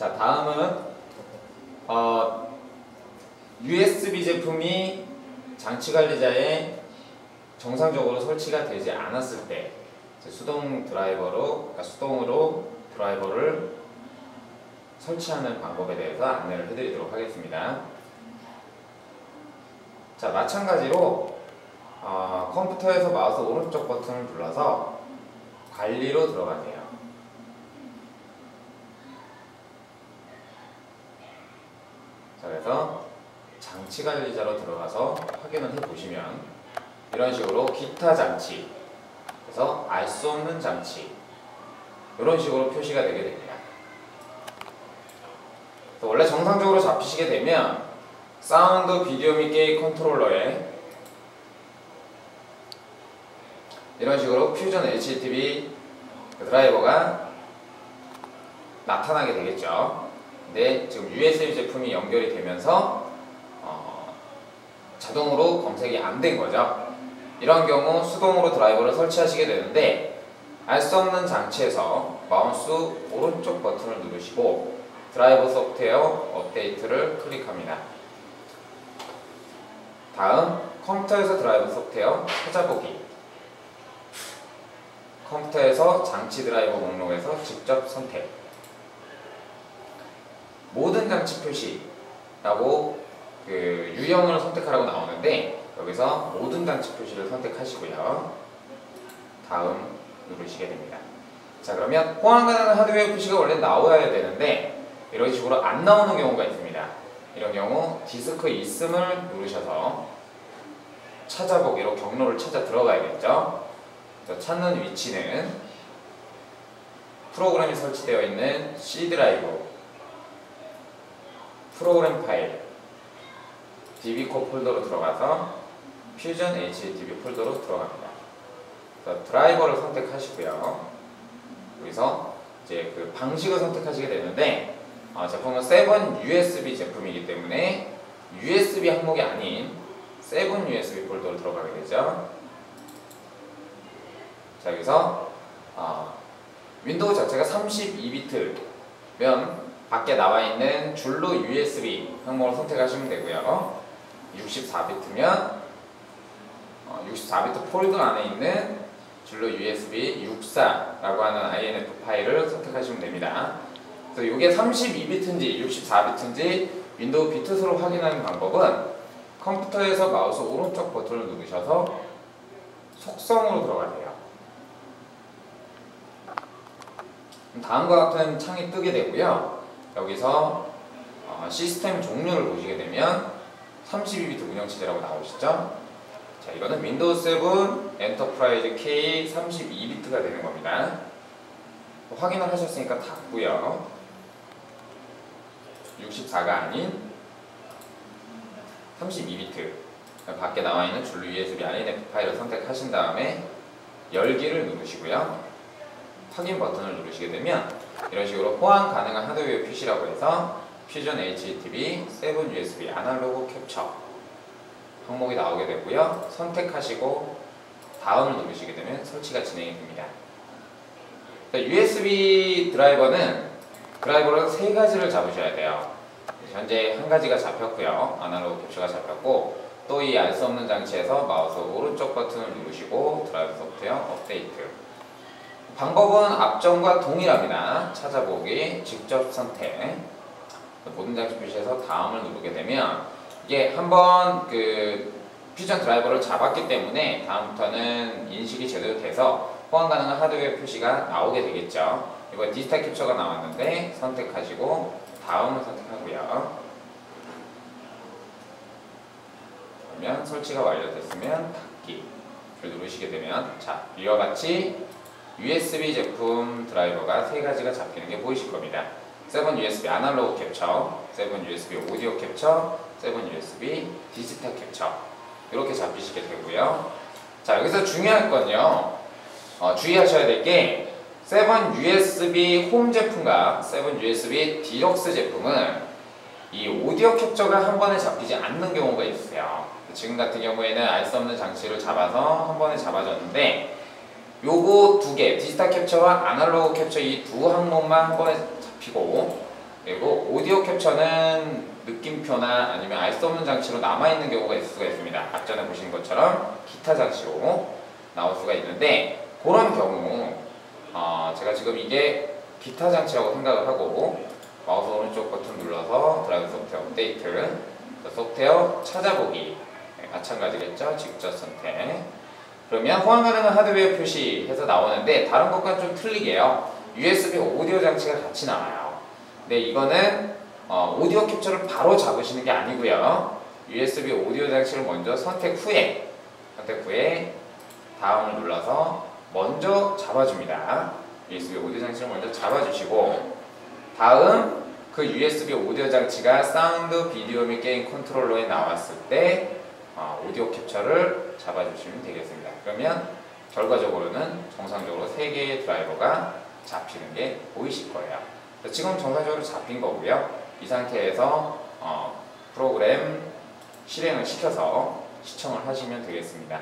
자 다음은 어, USB 제품이 장치 관리자에 정상적으로 설치가 되지 않았을 때 수동 드라이버로 그러니까 수동으로 드라이버를 설치하는 방법에 대해서 안내를 해드리도록 하겠습니다. 자 마찬가지로 어, 컴퓨터에서 마우스 오른쪽 버튼을 눌러서 관리로 들어가세요. 자 그래서 장치 관리자로 들어가서 확인을 해보시면 이런 식으로 기타 장치 그래서 알 수 없는 장치 이런 식으로 표시가 되게 됩니다. 원래 정상적으로 잡히시게 되면 사운드 비디오 및 게임 컨트롤러에 이런 식으로 퓨전 HDTV 드라이버가 나타나게 되겠죠. 근데 지금 USB 제품이 연결이 되면서 어, 자동으로 검색이 안 된 거죠. 이런 경우 수동으로 드라이버를 설치하시게 되는데 알 수 없는 장치에서 마우스 오른쪽 버튼을 누르시고 드라이버 소프트웨어 업데이트를 클릭합니다. 다음 컴퓨터에서 드라이버 소프트웨어 찾아보기 컴퓨터에서 장치 드라이버 목록에서 직접 선택 모든 장치 표시라고 그 유형을 선택하라고 나오는데 여기서 모든 장치 표시를 선택하시고요. 다음 누르시게 됩니다. 자 그러면 호환 가능한 하드웨어 표시가 원래 나와야 되는데 이런 식으로 안 나오는 경우가 있습니다. 이런 경우 디스크 있음을 누르셔서 찾아보기로 경로를 찾아 들어가야겠죠. 찾는 위치는 프로그램이 설치되어 있는 C 드라이브, 프로그램 파일, DB코 폴더로 들어가서 퓨전 HDB 폴더로 들어갑니다. 드라이버를 선택하시고요. 여기서 이제 그 방식을 선택하시게 되는데 어, 제품은 7 USB 제품이기 때문에 USB 항목이 아닌 7 USB 폴더로 들어가게 되죠. 자 여기서 어, 윈도우 자체가 32비트면 밖에 나와 있는 줄로 USB 항목을 선택하시면 되고요. 64비트면 어, 64비트 폴더 안에 있는 줄로 USB 64라고 하는 INF 파일을 선택하시면 됩니다. 그래서 이게 32비트인지 64비트인지 윈도우 비트수로 확인하는 방법은 컴퓨터에서 마우스 오른쪽 버튼을 누르셔서 속성으로 들어가세요. 다음과 같은 창이 뜨게 되고요. 여기서 어, 시스템 종류를 보시게 되면 32비트 운영체제라고 나오시죠? 자, 이거는 윈도우 7 엔터프라이즈 K 32비트가 되는 겁니다. 확인을 하셨으니까 닫고요. 64가 아닌 32비트 밖에 나와 있는 줄로 USB INF 파일을 선택하신 다음에 열기를 누르시고요. 확인 버튼을 누르시게 되면 이런 식으로 호환 가능한 하드웨어 표시라고 해서 퓨전 HDTV 7 USB 아날로그 캡처 항목이 나오게 되고요. 선택하시고 다음을 누르시게 되면 설치가 진행이 됩니다. USB 드라이버는 드라이버를 세 가지를 잡으셔야 돼요. 현재 한 가지가 잡혔고요. 아날로그 캡처가 잡혔고 또 이 알 수 없는 장치에서 마우스 오른쪽 버튼을 누르시고 드라이브 소프트웨어 업데이트 방법은 앞전과 동일합니다. 찾아보기, 직접 선택 모든 장치 표시에서 다음을 누르게 되면 이게 한번 그 퓨전 드라이버를 잡았기 때문에 다음부터는 인식이 제대로 돼서 호환 가능한 하드웨어 표시가 나오게 되겠죠. 이번 디지털 캡처가 나왔는데 선택하시고 다음을 선택하고요. 그러면 설치가 완료됐으면 닫기를 누르시게 되면 자 이와 같이 USB 제품 드라이버가 세 가지가 잡히는 게 보이실 겁니다. 7 USB 아날로그 캡처, 7 USB 오디오 캡처, 7 USB 디지털 캡처 이렇게 잡히시게 되고요. 자 여기서 중요한 건요. 어, 주의하셔야 될 게 7 USB 홈 제품과 7 USB 디럭스 제품은 이 오디오 캡처가 한 번에 잡히지 않는 경우가 있어요. 지금 같은 경우에는 알 수 없는 장치를 잡아서 한 번에 잡아줬는데 요거 두 개, 디지털 캡처와 아날로그 캡처 이 두 항목만 한 번에 잡히고 그리고 오디오 캡처는 느낌표나 아니면 알 수 없는 장치로 남아있는 경우가 있을 수가 있습니다. 앞전에 보신 것처럼 기타 장치로 나올 수가 있는데 그런 경우 어, 제가 지금 이게 기타 장치라고 생각을 하고 마우스 오른쪽 버튼 눌러서 드라이브 소프트웨어 업데이트 소프트웨어 찾아보기. 네, 마찬가지겠죠? 직접 선택 그러면 호환 가능한 하드웨어 표시해서 나오는데 다른 것과 좀 틀리게요. USB 오디오 장치가 같이 나와요. 근데 이거는 어, 오디오 캡처를 바로 잡으시는 게 아니고요. USB 오디오 장치를 먼저 선택 후에 선택 후에 다음을 눌러서 먼저 잡아줍니다. USB 오디오 장치를 먼저 잡아주시고 다음 그 USB 오디오 장치가 사운드, 비디오 및 게임 컨트롤러에 나왔을 때 어, 오디오 캡처를 잡아주시면 되겠습니다. 그러면 결과적으로는 정상적으로 3개의 드라이버가 잡히는 게 보이실 거예요. 지금 정상적으로 잡힌 거고요. 이 상태에서 어, 프로그램 실행을 시켜서 시청을 하시면 되겠습니다.